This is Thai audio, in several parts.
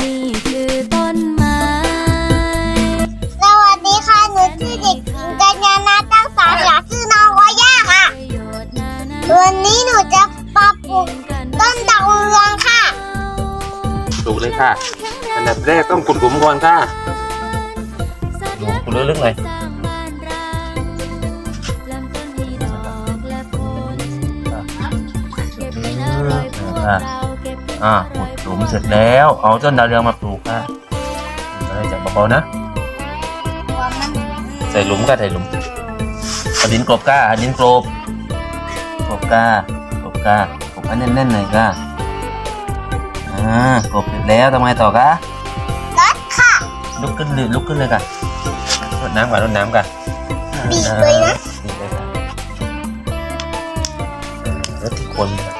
นี่คือต้นไม้ สวัสดีค่ะ หนูชื่อเด็กหญิงกัญญาณาตั้งสารหลักชื่อน้องวาย่าค่ะประโยชน์นานาวันนี้หนูจะปรับปลูกต้นดาวเรืองค่ะปลูกเลยค่ะ อันดับแรกต้องขุดหลุมก่อนค่ะดูขุดลึกๆหน่อยสร้างบ้านร้างลำต้นให้ดอกและผลเก็บกินอร่อยพวกเราเก็บกินออ่าร่ขุอยดหลุ มเสร็จแล้ว เอาต้นดาวเรืองมาปลูกค่ะอะไรจับเบาๆนะ ใส่หลุมก็ใส่หลุมเอาดินกลบก้าเอาดินกลบกลบก้ากลบก้ากลบให้แน่นๆหน่อยก้าอ่ากลบเสร็จแล้วทำไงต่อคะรถค่ะ ลุกขึ้นเลยลุกขึ้นเลยค่ะรดน้ำก่อนรดน้ำก่อนบีบเลยนะบีบเลยค่ะรดที่คนค่ะ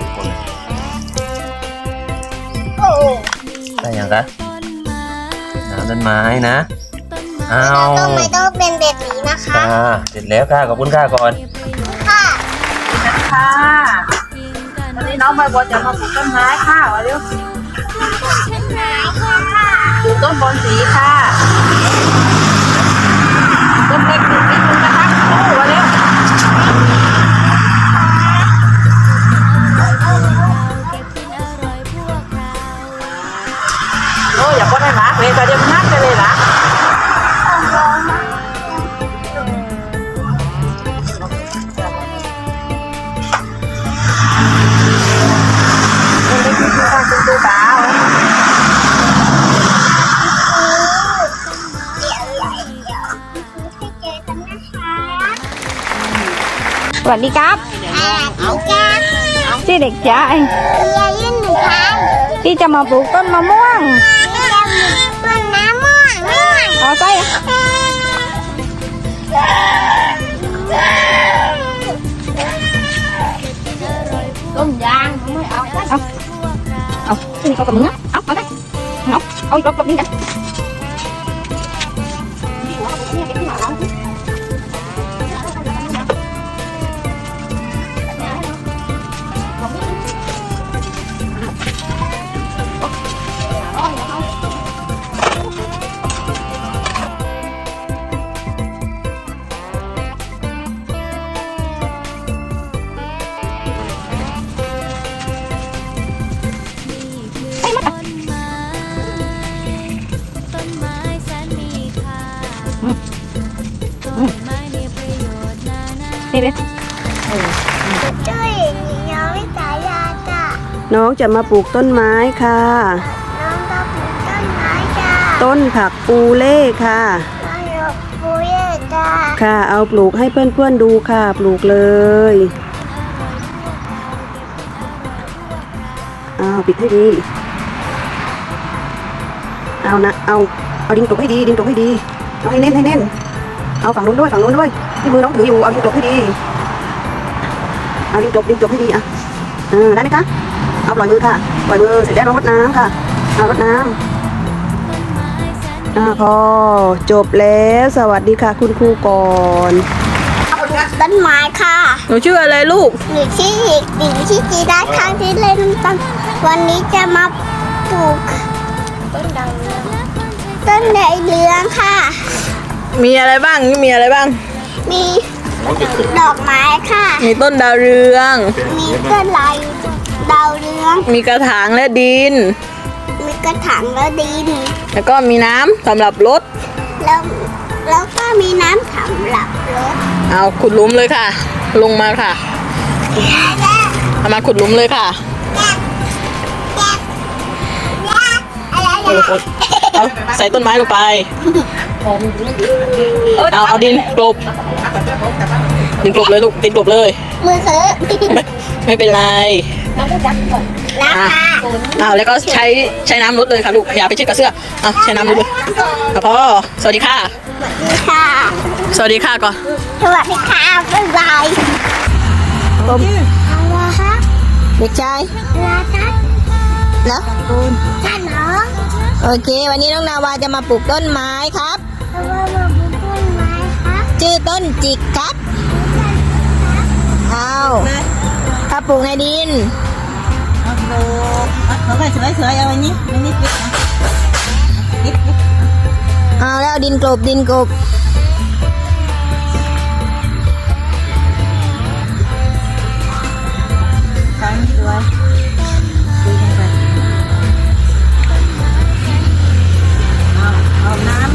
ได้ยังคะต้นไม้น้ำต้นไม้นะต้นไม้อ้าวต้องไม่ต้องเป็นแบบนี้นะคะค่ะเสร็จแล้วค่ะขอบคุณค่ะก่อนเก็บประโยชน์ค่ะค่ะยิงกันวันนี้น้องใบบัวจะมาปลูกต้นไม้ค่ะเอาเร็วเป็นไม้ค่ะปลูกต้นบอนสีค่ะ อ้อย่าปล่อยให้หมาเลยก็เดี๋ยวมันนัดไปเลยนะต้นเล็กนิดนึงค่ะคุณครูสาวเดี๋ยวเดี๋ยวเดี๋ยวไปเจอกันนะคะสวัสดีครับอ่าเอาจ้าชื่อเด็กชายเรียยื่นหนึ่งครั้งที่จะมาปลูกต้นมะม่วงเรียหนึ่งต้นน้ำม่วง ม่วงเอาใส่ต้มยางไม่เอาเอาเอ น้องจะมาปลูกต้นไม้ค่ะ น้องก็ปลูกต้นไม้จ้ะต้นผักปูเล่ค่ะน้องหยกปุ้ยจ้ะค่ะ เอาปลูกให้เพื่อนๆดูค่ะ ปลูกเลยเอาปิดให้ดี เอานะ เอา เอาดินกลบให้ดี ดินกลบให้ดี เอาให้แน่นให้แน่นเอาฝั่งนู้นด้วย ฝั่งนู้นด้วย ที่มือน้องถืออยู่ เอาดินกลบให้ดี เอาดินกลบดินกลบให้ดีอะอ่าได้ไหมคะ เอาปล่อยมือค่ะปล่อยมือเสร็จแล้วเรารดน้ำค่ะเอารดน้ำอ่าพอจบแล้วสวัสดีค่ะ คุณครูก่อนต้นไม้ค่ะหนูชื่ออะไรลูกหนูชื่อเด็กหญิงที่จีรัตครั้งที่เล่นตันวันนี้จะมาปลูกต้นดาวเรืองต้นดาวเรืองค่ะ มีอะไรบ้างมีอะไรบ้าง มีดอกไม้ค่ะ มีต้นดาวเรือง มีต้นลาย ดาวเรือง มีกระถางและดิน มีกระถางและดิน แล้วก็มีน้ำสำหรับรถ แล้วแล้วก็มีน้ำสำหรับรถ เอาขุดหลุมเลยค่ะ ลงมาค่ะเอามาขุดหลุมเลยค่ะอะไรเอานะเอาใส่ต้นไม้ลงไป เอาเอาดินกลบ ดินกลบเลยลูกดินกลบเลย มือซื้อไม่ไม่เป็นไรนะอะคะเอาแล้วก็ใช้ใช้น้ำลดเลยค่ะลูกอย่าไปชิดกับเสื้อเอาใช้น้ำลดเลยเอาพอสวัสดีค่ะสวัสดีค่ะสวัสดีค่ะก่อนสวัสดีค่ะบ๊ายบายต้มอะไรคะเด็กชายอะไรคะเนาะท่านน้องโอเค วันนี้น้องนาวาจะมาปลูกต้นไม้ครับเพราะว่ามาบุกต้นไม้ครับชื่อต้นจิกครับ เอาถ้าปลูกในดินเอาดูเอาสวยๆเอาอันนี้อันนี้ปิดนะเอาดินกลบดินกลบ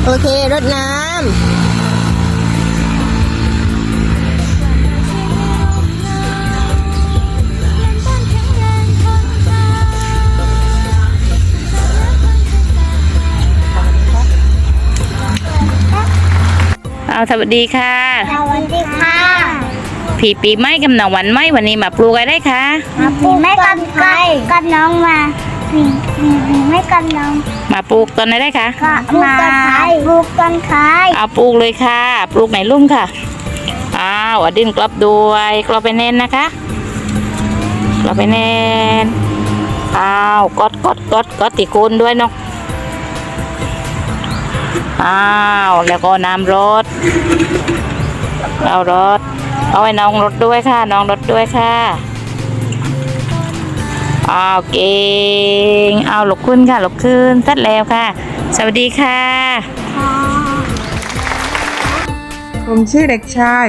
โอเครดน้ำ เอาสวัสดีค่ะสวัสดีค่ะ ผีปีไม้กับหนองหวันไม้วันนี้มาปลูกอะไรคะมาปลูกไม่กันใครกันน้องมาปีปีปีไม่กันน้องมาปลูกต้นอะไรคะก็มาปลูกกันใครเอาปลูกเลยค่ะ ปลูกไหนลุ่มค่ะอ้าวเอาดินกรอบด้วยกรอบไปแน่นนะคะกรอบไปแน่นอ้าวกดกดกดกดติโคนด้วยเนาะ อ้าวแล้วก็น้ำรดเอารถเอาไว้น้องรถด้วยค่ะ น้องรถด้วยค่ะอ้าวเก่งเอาหลบขึ้นค่ะหลบขึ้นเสร็จแล้วค่ะ สวัสดีค่ะผมชื่อเด็กชาย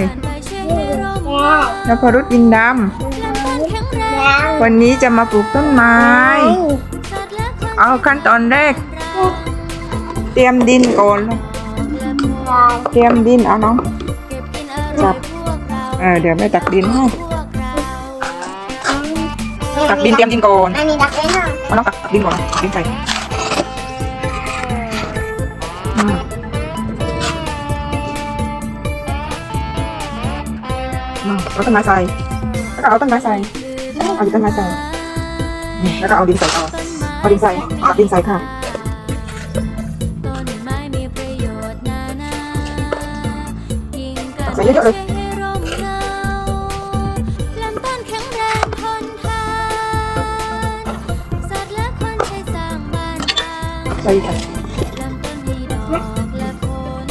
นพรุษอินดำวันนี้จะมาปลูกต้นไม้ เอาขั้นตอนแรก เตรียมดินก่อนเตรียมดินเอาน้องจับเออเดี๋ยวแม่ตักดินให้ตักดินเตรียมดินก่อนอันนี้ดักเลยค่ะเอาน้องตักตักดินก่อนดินใส่อืมอืมเอาต้นไม้ใส่แล้วก็เอาต้นไม้ใส่เอาต้นไม้ใส่นี่แล้วก็เอาดินใส่ต่อเอาดินใส่เอาดินใส่ค่ะ งทนทานสัตว์และคนใช้สร้างบ้านเรือนใส่ะลำต้นให้ดอกและผล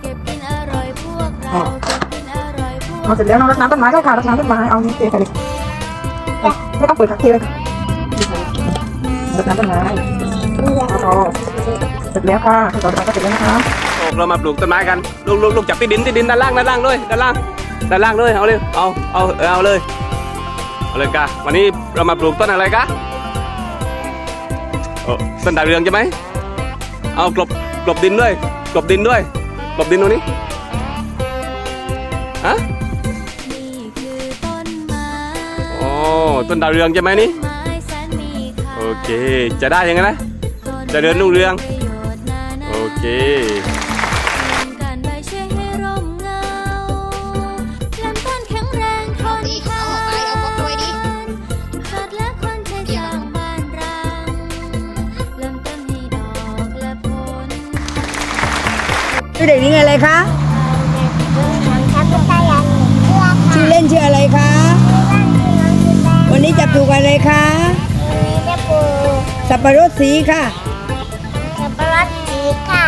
เก็บกินอร่อยพวกเราเก็บกินอร่อยเอาเสร็จแล้วน้องรดน้ำต้นไม้ได้ค่ะรดน้ำต้นไม้เอานี่เทใส่เลยไม่ต้องเปิดค่ะเทเลยค่ะรดน้ำต้นไม้เอาพอเสร็จแล้วค่ะต่อไปก็เสร็จแล้วนะคะ เรามาปลูกต้นไม้กันลูกลูกลูกจับที่ดินที่ดินด้านล่างด้านล่างด้วยด้านล่างด้านล่างด้วยเอาเลยเอาเอาเออเอาเลยเอาเลยกะวันนี้เรามาปลูกต้นอะไรกะโอ้ต้นดาวเรืองใช่ไหมเอากลบกลบดินด้วยกลบดินด้วยกลบดินตรงนี้ฮะโอ้ต้นดาวเรืองใช่ไหมนี่โอเค จะได้ยังไงนะจะเดินรุ่งเรือง โอเค ชื่อเด็กหญิงอะไรคะทำพุทธยันเพื่อชื่อเล่นชื่ออะไรคะวันนี้จะปลูกอะไรคะวันนี้จะปลูกสับปะรดสีค่ะสับปะรดสีค่ะ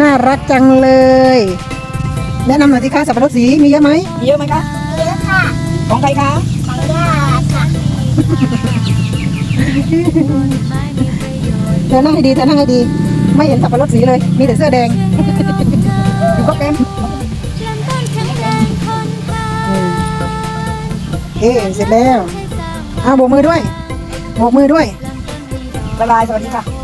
น่ารักจังเลยแนะนำหน่อยสิคะสับปะรดสีมีเยอะไหมมีเยอะไหมคะเยอะค่ะ ของใครคะสังยาค่ะเธอนั่งให้ดีเธอนั่งให้ดี ไม่เห็นสับปะรดสีเลย มีแต่เสื้อแดงอยู่ก็เต็มลำต้นแข็งแรงทนทานเอ๊เสร็จแล้วอ้าวโบกมือด้วยโบกมือด้วยละลายสวัสดีค่ะอร่อยที่บ้าน